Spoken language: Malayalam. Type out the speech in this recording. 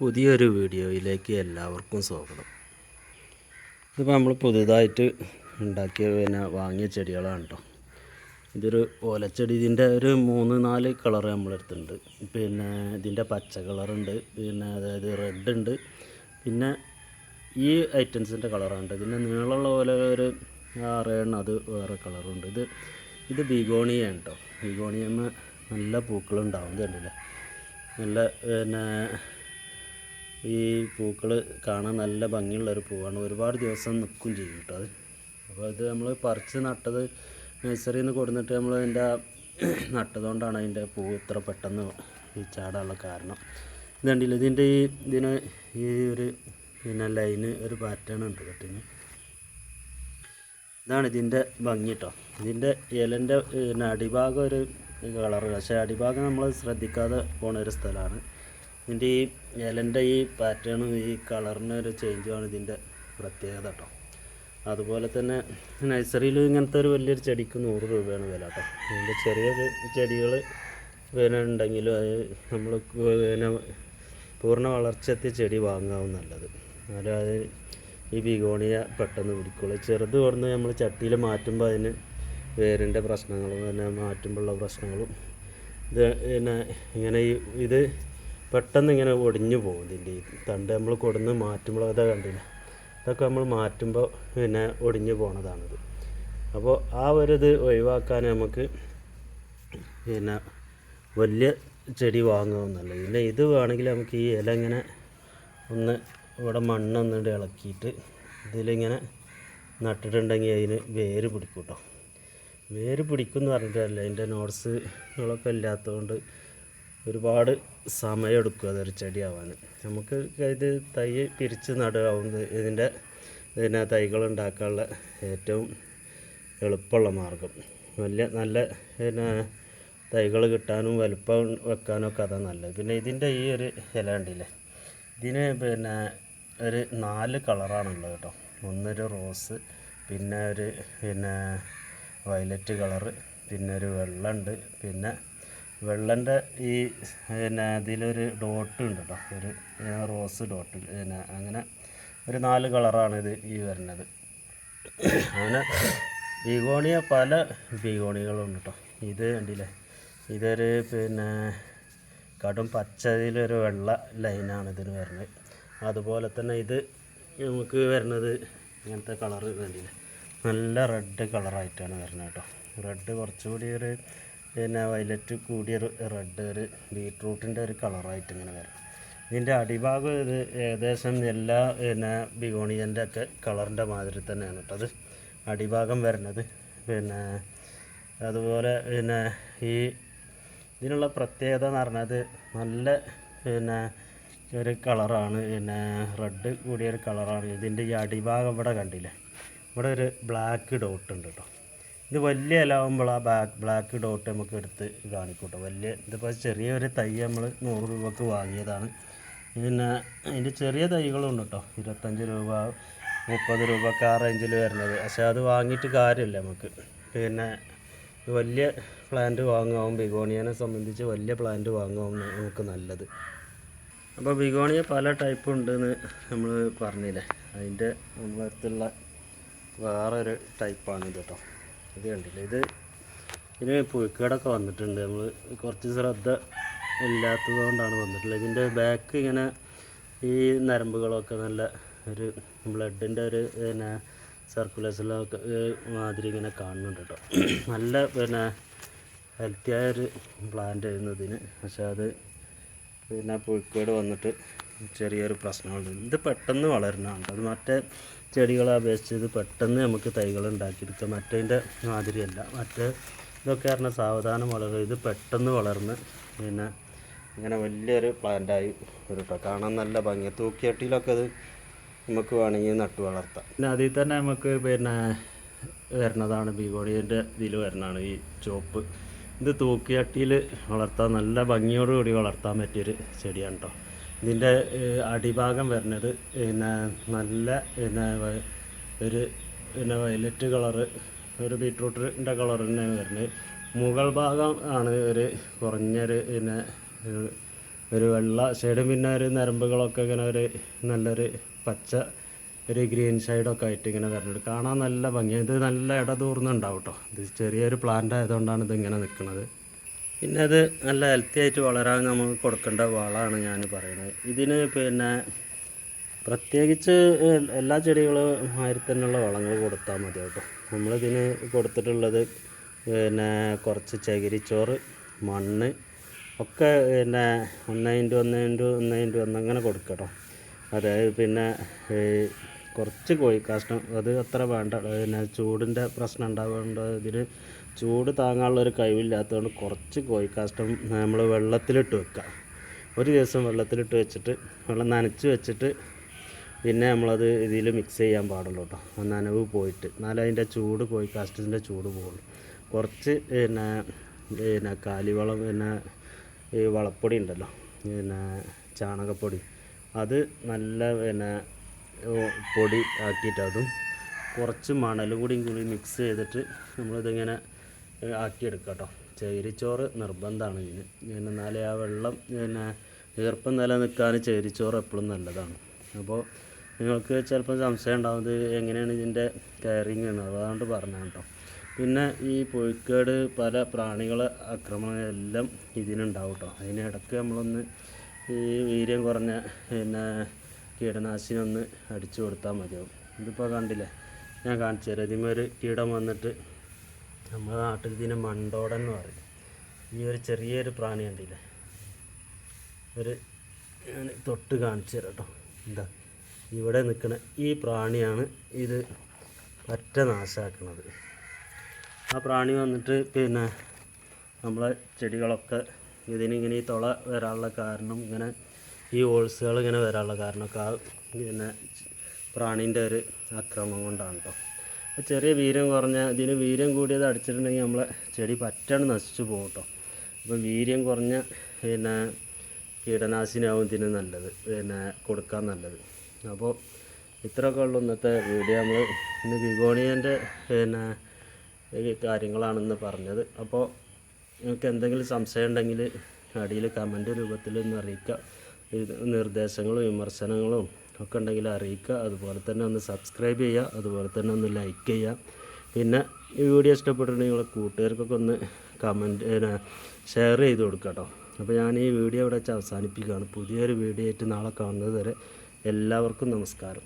പുതിയൊരു വീഡിയോയിലേക്ക് എല്ലാവർക്കും സ്വാഗതം. ഇതിപ്പോൾ നമ്മൾ പുതുതായിട്ട് ഉണ്ടാക്കിയ പിന്നെ വാങ്ങിയ ചെടികളാണ് കേട്ടോ ഇതൊരു ഓലച്ചെടി. ഇതിന്റെ ഒരു മൂന്ന് നാല് കളർ നമ്മളെടുത്തിട്ടുണ്ട് പിന്നെ ഇതിന്റെ പച്ച കളറുണ്ട്. പിന്നെ അതായത് റെഡ് ഉണ്ട്. പിന്നെ ഈ ഐറ്റംസിന്റെ കളറുണ്ട് ഇതിന്റെ നീളമുള്ള പോലെ ഒരു ആറേണ് അത് വേറെ കളറുണ്ട്. ഇത് ഇത് ബിഗോണിയാണ് കേട്ടോ ബിഗോണിയമ്മ നല്ല പൂക്കളുണ്ടാവും കണ്ടില്ലേ? നല്ല പിന്നെ ഈ പൂക്കൾ കാണാൻ നല്ല ഭംഗിയുള്ള ഒരു പൂവാണ്. ഒരുപാട് ദിവസം നിൽക്കും ചെയ്യും കേട്ടോ അത്. അപ്പോൾ ഇത് നമ്മൾ പറിച്ച് നട്ടത് നഴ്സറിയിൽ നിന്ന് കൊടുത്തിട്ട് നമ്മൾ അതിന്റെ നട്ടതുകൊണ്ടാണ് അതിന്റെ പൂവ് ഇത്ര പെട്ടെന്ന് ഈ ചാടാനുള്ള കാരണം. ഇത് കണ്ടില്ല? ഇതിന്റെ ഈ ഇതിന് ഈ ഒരു പിന്നെ ലൈന് ഒരു പാറ്റേൺ ഉണ്ട് കെട്ടിന് ഇതാണ് ഇതിന്റെ ഭംഗി കേട്ടോ. ഇതിന്റെ ഇലന്റെ പിന്നെ അടിഭാഗം ഒരു കളറ്. പക്ഷേ അടിഭാഗം നമ്മൾ ശ്രദ്ധിക്കാതെ പോണ ഒരു സ്ഥലമാണ്. ഇതിന്റെ ഈ ഇലന്റെ ഈ പാറ്റേണും ഈ കളറിന് ഒരു ചേഞ്ചുമാണ് ഇതിന്റെ പ്രത്യേകത കേട്ടോ. അതുപോലെ തന്നെ നഴ്സറിയിൽ ഇങ്ങനത്തെ ഒരു വലിയൊരു ചെടിക്ക് നൂറ് രൂപയാണ് വില കേട്ടോ. ഇതിന്റെ ചെറിയ ചെടികൾ വരുന്നുണ്ടെങ്കിലും അത് നമ്മൾ പിന്നെ പൂർണ വളർച്ചയെത്തിയ ചെടി വാങ്ങാവും നല്ലത്. എന്നാലും അത് ഈ ബിഗോണിയ പെട്ടെന്ന് പിടിക്കുള്ളൂ. ചെറുത് കൊടുന്ന് നമ്മൾ ചട്ടിയിൽ മാറ്റുമ്പോൾ അതിന് വേരിന്റെ പ്രശ്നങ്ങളും പിന്നെ മാറ്റുമ്പോഴുള്ള പ്രശ്നങ്ങളും ഇത് പിന്നെ ഇങ്ങനെ ഈ ഇത് പെട്ടെന്ന് ഇങ്ങനെ ഒടിഞ്ഞു പോകും ഇതിന്റെ തണ്ട് നമ്മൾ കൊടുന്ന് മാറ്റുമ്പോൾ അതാ കണ്ടില്ല? അതൊക്കെ നമ്മൾ മാറ്റുമ്പോൾ പിന്നെ ഒടിഞ്ഞു പോണതാണിത്. അപ്പോൾ ആ ഒരു ഇത് ഒഴിവാക്കാൻ നമുക്ക് പിന്നെ വലിയ ചെടി വാങ്ങാവുന്നല്ല പിന്നെ ഇത് വേണമെങ്കിൽ നമുക്ക് ഈ ഇല ഇങ്ങനെ ഒന്ന് ഇവിടെ മണ്ണൊന്നിട്ട് ഇളക്കിയിട്ട് ഇതിലിങ്ങനെ നട്ടിട്ടുണ്ടെങ്കിൽ അതിന് വേര് പിടിക്കും കേട്ടോ വേര് പിടിക്കും എന്ന് പറഞ്ഞിട്ടല്ല അതിന്റെ നോട്ട്സുകളൊക്കെ ഇല്ലാത്തതുകൊണ്ട് ഒരുപാട് സമയമെടുക്കും അതൊരു ചെടിയാവാൻ. നമുക്ക് ഇത് തൈ പിരിച്ച് നടാവുന്നത് ഇതിന്റെ പിന്നെ തൈകൾ ഉണ്ടാക്കാനുള്ള ഏറ്റവും എളുപ്പമുള്ള മാർഗം. വലിയ നല്ല പിന്നെ തൈകൾ കിട്ടാനും വലുപ്പം വെക്കാനൊക്കെ അതാണ് നല്ലത്. പിന്നെ ഇതിന്റെ ഈ ഒരു ഇല ഉണ്ടില്ലേ ഇതിന് പിന്നെ ഒരു നാല് കളറാണുള്ളത് കേട്ടോ. ഒന്നൊരു റോസ് പിന്നെ ഒരു പിന്നെ വയലറ്റ് കളറ് പിന്നെ ഒരു വെള്ളമുണ്ട് പിന്നെ വെള്ളന്റെ ഈ പിന്നെ ഇതിലൊരു ഡോട്ട് ഉണ്ട് കേട്ടോ ഒരു റോസ് ഡോട്ട് പിന്നെ അങ്ങനെ ഒരു നാല് കളറാണ് ഇത് ഈ വരുന്നത്. അങ്ങനെ ബിഗോണിയ പല ബിഗോണികളുണ്ട് കേട്ടോ. ഇത് കണ്ടില്ലേ? ഇതൊരു പിന്നെ കടും പച്ചതിലൊരു വെള്ള ലൈനാണ് ഇതിന് വരുന്നത്. അതുപോലെ തന്നെ ഇത് നമുക്ക് വരുന്നത് ഇങ്ങനത്തെ കളറ് കണ്ടില്ലേ? നല്ല റെഡ് കളറായിട്ടാണ് വരുന്നത് കേട്ടോ. റെഡ് കുറച്ചുകൂടി ഒരു പിന്നെ വൈലറ്റ് കൂടിയൊരു റെഡ് ഒരു ബീട്രൂട്ടിന്റെ ഒരു കളറായിട്ട് ഇങ്ങനെ വരും. ഇതിന്റെ അടിഭാഗം ഇത് ഏകദേശം എല്ലാ പിന്നെ ബിഗോണിയന്റെ ഒക്കെ കളറിന്റെ മാതിരി തന്നെയാണ് കേട്ടോ അത് അടിഭാഗം വരുന്നത്. പിന്നെ അതുപോലെ പിന്നെ ഈ ഇതിനുള്ള പ്രത്യേകത എന്ന് പറഞ്ഞത് നല്ല പിന്നെ ഒരു കളറാണ് പിന്നെ റെഡ് കൂടിയൊരു കളറാണ് ഇതിന്റെ ഈ അടിഭാഗം ഇവിടെ കണ്ടില്ലേ? ഇവിടെ ഒരു ബ്ലാക്ക് ഡോട്ട് ഉണ്ട് കേട്ടോ ഇത് വലിയ ഇലാവുമ്പോൾ ആ ബ്ലാക്ക് ബ്ലാക്ക് ഡോട്ട് നമുക്ക് എടുത്ത് കാണിക്കൂട്ടോ. വലിയ ഇതിപ്പോൾ ചെറിയൊരു തൈ നമ്മൾ നൂറ് രൂപക്ക് വാങ്ങിയതാണ്. പിന്നെ അതിന്റെ ചെറിയ തൈകളുണ്ട് കേട്ടോ ഇരുപത്തഞ്ച് രൂപ മുപ്പത് രൂപക്ക് ആ റേഞ്ചിൽ വരുന്നത്. പക്ഷേ അത് വാങ്ങിയിട്ട് കാര്യമില്ല നമുക്ക്. പിന്നെ വലിയ പ്ലാന്റ് വാങ്ങാവും. ബിഗോണിയനെ സംബന്ധിച്ച് വലിയ പ്ലാന്റ് വാങ്ങാവും നമുക്ക് നല്ലത്. അപ്പോൾ ബിഗോണിയ പല ടൈപ്പ് ഉണ്ടെന്ന് നമ്മൾ പറഞ്ഞില്ലേ. അതിന്റെ മുമ്പത്തുള്ള വേറൊരു ടൈപ്പാണിത് കേട്ടോ ഇത് കണ്ടില്ല? ഇത് ഇതിന് പുഴുക്കേടൊക്കെ വന്നിട്ടുണ്ട്. നമ്മൾ കുറച്ച് ശ്രദ്ധ ഇല്ലാത്തത് കൊണ്ടാണ് വന്നിട്ടുള്ളത്. ഇതിന്റെ ബാക്ക് ഇങ്ങനെ ഈ നരമ്പുകളൊക്കെ നല്ല ഒരു ബ്ലഡിന്റെ ഒരു പിന്നെ സർക്കുലേഷനിലൊക്കെ മാതിരി ഇങ്ങനെ കാണുന്നുണ്ട് കേട്ടോ. നല്ല പിന്നെ ഹെൽത്തിയായ ഒരു പ്ലാന്റ് ആയിരുന്നു ഇതിന്. പക്ഷെ അത് പിന്നെ പുഴുക്കേട് വന്നിട്ട് ചെറിയൊരു പ്രശ്നമുണ്ട് ഇത് പെട്ടെന്ന് വളരുന്നതാണ് അത് മറ്റേ ചെടികളെ അപേക്ഷിച്ച് ഇത് പെട്ടെന്ന് നമുക്ക് തൈകൾ ഉണ്ടാക്കിയെടുക്കാം മറ്റേതിന്റെ മാതിരിയല്ല. മറ്റേ ഇതൊക്കെ പറഞ്ഞാൽ സാവധാനം വളരും ഇത് പെട്ടെന്ന് വളർന്ന് പിന്നെ ഇങ്ങനെ വലിയൊരു പ്ലാന്റായി കേട്ടോ കാണാൻ നല്ല ഭംഗി. തൂക്കിയട്ടിയിലൊക്കെ അത് നമുക്ക് വേണമെങ്കിൽ നട്ടു വളർത്താം. പിന്നെ അതിൽ തന്നെ നമുക്ക് പിന്നെ വരുന്നതാണ് ബീഗോണിയന്റെ ഇതിൽ വരുന്നതാണ് ഈ ചോപ്പ് ഇത് തൂക്കിയട്ടിയിൽ വളർത്താൻ നല്ല ഭംഗിയോടുകൂടി വളർത്താൻ പറ്റിയൊരു ചെടിയാണ് കേട്ടോ ഇതിന്റെ അടിഭാഗം വരുന്നത് പിന്നെ നല്ല പിന്നെ ഒരു പിന്നെ വയലറ്റ് കളറ് ഒരു ബീട്രൂട്ടിന്റെ കളർ തന്നെയാണ് വരുന്നത്. മുകൾ ഭാഗം ആണ് ഒരു കുറഞ്ഞൊരു പിന്നെ ഒരു വെള്ള സൈഡും പിന്നെ ഒരു നരമ്പുകളൊക്കെ ഇങ്ങനെ ഒരു നല്ലൊരു പച്ച ഒരു ഗ്രീൻ ഷെയ്ഡൊക്കെ ആയിട്ട് ഇങ്ങനെ വരുന്നുണ്ട്. കാണാൻ നല്ല ഭംഗി. ഇത് നല്ല ഇടതൂർന്നുണ്ടാവും കേട്ടോ ഇത് ചെറിയൊരു പ്ലാന്റ് ആയതുകൊണ്ടാണ് ഇത് ഇങ്ങനെ നിൽക്കുന്നത് പിന്നെ അത് നല്ല ഹെൽത്തി ആയിട്ട് വളരാൻ നമുക്ക് കൊടുക്കേണ്ട വളമാണ് ഞാൻ പറയുന്നത്. ഇതിന് പിന്നെ പ്രത്യേകിച്ച് എല്ലാ ചെടികളും മാതിരി തന്നെയുള്ള വളങ്ങൾ കൊടുത്താൽ മതി കേട്ടോ. നമ്മളിതിന് കൊടുത്തിട്ടുള്ളത് പിന്നെ കുറച്ച് ചകിരിച്ചോറ് മണ്ണ് ഒക്കെ പിന്നെ ഒന്ന് ഇന്റു ഒന്ന് ഒന്ന് ഇന്റു ഒന്ന് അങ്ങനെ കൊടുക്കട്ടോ അതായത് പിന്നെ കുറച്ച് കോഴിക്കാഷ്ടം അത് അത്ര വേണ്ട. പിന്നെ ചൂടിന്റെ പ്രശ്നം ഉണ്ടാവേണ്ട ഇതിന് ചൂട് താങ്ങാനുള്ള ഒരു കഴിവില്ലാത്തതുകൊണ്ട് കുറച്ച് കോഴിക്കാഷ്ടം നമ്മൾ വെള്ളത്തിലിട്ട് വെക്കുക. ഒരു ദിവസം വെള്ളത്തിലിട്ട് വെച്ചിട്ട് വെള്ളം നനച്ച് വെച്ചിട്ട് പിന്നെ നമ്മളത് ഇതിൽ മിക്സ് ചെയ്യാൻ പാടുള്ളൂ കേട്ടോ. ആ നനവ് പോയിട്ട്. എന്നാലും അതിന്റെ ചൂട് കോഴി കാസ്റ്റത്തിന്റെ ചൂട് പോകുള്ളൂ കുറച്ച് പിന്നെ പിന്നെ കാലിവളം പിന്നെ ഈ വളപ്പൊടി ഉണ്ടല്ലോ പിന്നെ ചാണകപ്പൊടി അത് നല്ല പിന്നെ പൊടി ആക്കിയിട്ട് അതും കുറച്ച് മണൽ കൂടിയും കൂടി മിക്സ് ചെയ്തിട്ട് നമ്മളിതിങ്ങനെ ഏ, ആക്കിയെടുക്കാം കേട്ടോ ചേരിച്ചോറ് നിർബന്ധമാണ് ഇതിന് എന്നാലേ ആ വെള്ളം പിന്നെ ഈർപ്പം നിലനിൽക്കാൻ ചേരിച്ചോറ് എപ്പോഴും നല്ലതാണ്. അപ്പോൾ നിങ്ങൾക്ക് ചിലപ്പോൾ സംശയം ഉണ്ടാവും ഇത് എങ്ങനെയാണ് ഇതിന്റെ കെയറിങ് എന്ന് അതുകൊണ്ട് പറഞ്ഞു കേട്ടോ. പിന്നെ ഈ പുഴുക്കേട് പല പ്രാണികളെ ആക്രമണം എല്ലാം ഇതിനുണ്ടാവും കേട്ടോ. അതിനിടയ്ക്ക് നമ്മളൊന്ന് ഈ വീര്യം കുറഞ്ഞ പിന്നെ കീടനാശിനി ഒന്ന് അടിച്ചു കൊടുത്താൽ മതിയാവും. ഇതിപ്പോൾ കണ്ടില്ലേ? ഞാൻ കാണിച്ചു തരാം. ഇതിന്മേൽ ഒരു കീടം വന്നിട്ട് നമ്മുടെ നാട്ടിൽ ഇതിനെ മണ്ടോടൻ എന്ന് പറയും. ഈ ഒരു ചെറിയൊരു പ്രാണി കണ്ടില്ലേ? ഒരു ഞാൻ തൊട്ട് കാണിച്ചു തരാം കേട്ടോ എന്താ ഇവിടെ നിൽക്കുന്ന ഈ പ്രാണിയാണ് ഇത് പറ്റ നാശാക്കുന്നത് ആ പ്രാണി വന്നിട്ട് പിന്നെ നമ്മളെ ചെടികളൊക്കെ ഇതിനിങ്ങനെ ഈ തുള വരാനുള്ള കാരണം ഇങ്ങനെ ഈ ഓൾസുകൾ ഇങ്ങനെ വരാനുള്ള കാരണമൊക്കെ ആ പിന്നെ പ്രാണീന്റെ ഒരു ആക്രമണം കൊണ്ടാണ് കേട്ടോ ചെറിയ വീര്യം കുറഞ്ഞ ഇതിന് വീര്യം കൂടിയത് അടിച്ചിട്ടുണ്ടെങ്കിൽ നമ്മളെ ചെടി പറ്റാണ് നശിച്ചു പോകും കേട്ടോ. അപ്പോൾ വീര്യം കുറഞ്ഞ പിന്നെ കീടനാശിനിയാവും ഇതിന് നല്ലത്. പിന്നെ കൊടുക്കാൻ നല്ലത്. അപ്പോൾ ഇത്രയൊക്കെ ഉള്ളൂ ഇന്നത്തെ വീഡിയോ നമ്മൾ ഇന്ന് വിഗോണിയന്റെ പിന്നെ കാര്യങ്ങളാണെന്ന് പറഞ്ഞത്. അപ്പോൾ നിങ്ങൾക്ക് എന്തെങ്കിലും സംശയം ഉണ്ടെങ്കിൽ അടിയിൽ കമന്റ് രൂപത്തിൽ ഒന്ന് അറിയിക്കുക. നിർദ്ദേശങ്ങളും വിമർശനങ്ങളും ഒക്കെ ഉണ്ടെങ്കിൽ അറിയിക്കുക. അതുപോലെ തന്നെ ഒന്ന് സബ്സ്ക്രൈബ് ചെയ്യുക. അതുപോലെ തന്നെ ഒന്ന് ലൈക്ക് ചെയ്യുക. പിന്നെ ഈ വീഡിയോ ഇഷ്ടപ്പെട്ടിട്ടുണ്ടെങ്കിൽ നിങ്ങളെ കൂട്ടുകാർക്കൊക്കെ ഒന്ന് കമന്റ് ഷെയർ ചെയ്ത് കൊടുക്കുക കേട്ടോ അപ്പോൾ ഞാൻ ഈ വീഡിയോ ഇവിടെ വെച്ച് അവസാനിപ്പിക്കുകയാണ്. പുതിയൊരു വീഡിയോ ആയിട്ട് നാളെ കാണുന്നത് വരെ എല്ലാവർക്കും നമസ്കാരം.